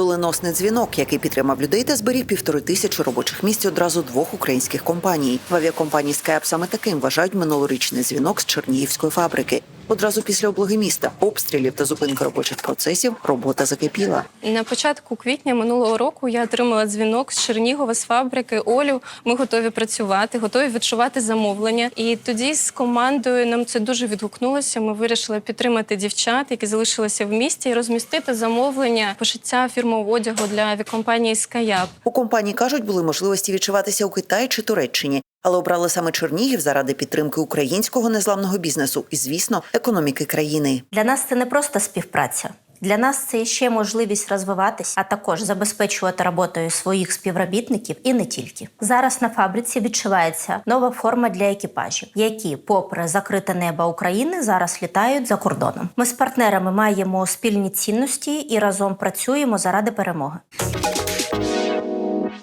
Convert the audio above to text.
Доленосний дзвінок, який підтримав людей та зберіг півтори тисячі робочих місць одразу двох українських компаній. В авіакомпанії Skype саме таким вважають минулорічний дзвінок з Чернігівської фабрики. Одразу після облоги міста, обстрілів та зупинки робочих процесів робота закипіла. На початку квітня минулого року я отримала дзвінок з Чернігова з фабрики Олю. Ми готові працювати, готові відчувати замовлення. І тоді з командою нам це дуже відгукнулося. Ми вирішили підтримати дівчат, які залишилися в місті, і розмістити замовлення пошиття фірмового одягу для авіакомпанії Скаяп. У компанії кажуть, були можливості відчуватися у Китаї чи Туреччині, але обрали саме Чернігів заради підтримки українського незламного бізнесу і, звісно, економіки країни. Для нас це не просто співпраця. Для нас це ще можливість розвиватись, а також забезпечувати роботою своїх співробітників і не тільки. Зараз на фабриці відчувається нова форма для екіпажів, які, попри закрите небо України, зараз літають за кордоном. Ми з партнерами маємо спільні цінності і разом працюємо заради перемоги.